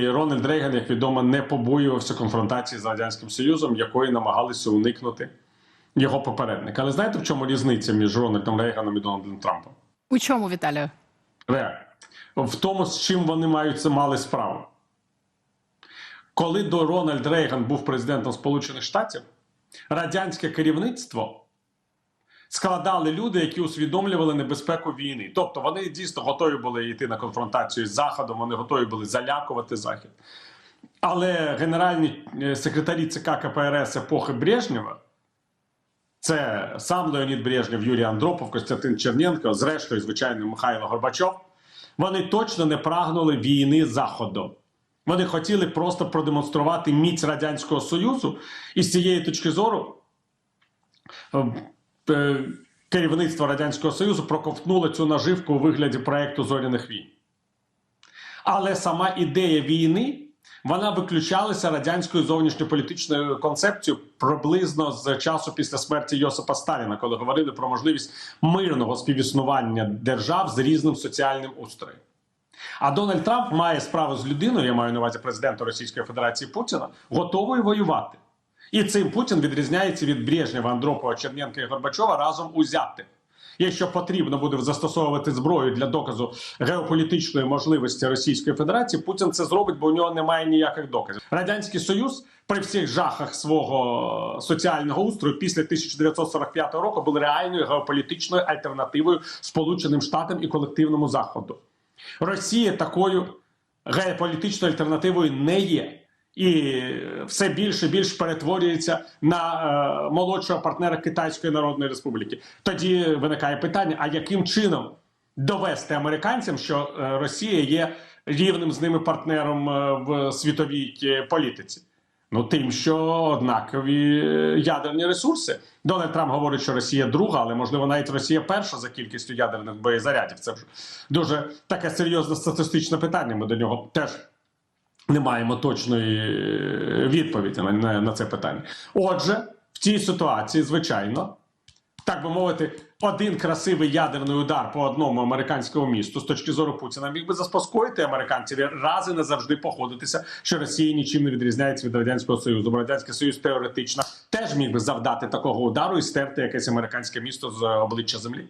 І Рональд Рейган, як відомо, не побоювався конфронтації з радянським Союзом, якої намагалися уникнути його попередники. Але знаєте, в чому різниця між Рональдом Рейганом і Дональдом Трампом? У чому, Віталію? Реально. В тому, з чим вони мають мали справу. Коли до Рональд Рейган був президентом Сполучених Штатів, радянське керівництво складали люди, які усвідомлювали небезпеку війни. Тобто вони дійсно готові були йти на конфронтацію з Заходом, вони готові були залякувати Захід. Але генеральні е, секретарі ЦК КПРС епохи Брежнєва, це сам Леонід Брежнєв, Юрій Андропов, Костянтин Черненко, зрештою, звичайно, Михайло Горбачов, вони точно не прагнули війни Заходом. Вони хотіли просто продемонструвати міць Радянського Союзу, і з цієї точки зору е, керівництво Радянського Союзу проковтнуло цю наживку у вигляді проекту зоряних війн. Але сама ідея війни вона виключалася радянською зовнішньополітичною концепцією приблизно з часу після смерті Йосипа Сталіна, коли говорили про можливість мирного співіснування держав з різним соціальним устроєм. А Дональд Трамп має справу з людиною, я маю на увазі президента Російської Федерації Путіна, готовою воювати. І цим Путін відрізняється від Брежнєва, Андропова, Черненка і Горбачова разом узятих. Якщо потрібно буде застосовувати зброю для доказу геополітичної можливості Російської Федерації, Путін це зробить, бо у нього немає ніяких доказів. Радянський Союз при всіх жахах свого соціального устрою після 1945 року був реальною геополітичною альтернативою Сполученим Штатам і колективному Заходу. Росія такою геополітичною альтернативою не є. І все більше і більше перетворюється на е, молодшого партнера Китайської Народної Республіки. Тоді виникає питання: а яким чином довести американцям, що е, Росія є рівним з ними партнером е, в світовій е, політиці? Ну, тим, що однакові ядерні ресурси. Дональд Трамп говорить, що Росія друга, але можливо навіть Росія перша за кількістю ядерних боєзарядів. Це вже дуже таке серйозне статистичне питання. Ми до нього теж не маємо точної е, відповіді на, на, на це питання. Отже, в цій ситуації, звичайно, так би мовити, один красивий ядерний удар по одному американському місту з точки зору Путіна міг би заспокоїти американців раз і назавжди погодитися, що Росія нічим не відрізняється від радянського союзу. Радянський союз теоретично теж міг би завдати такого удару і стерти якесь американське місто з обличчя землі.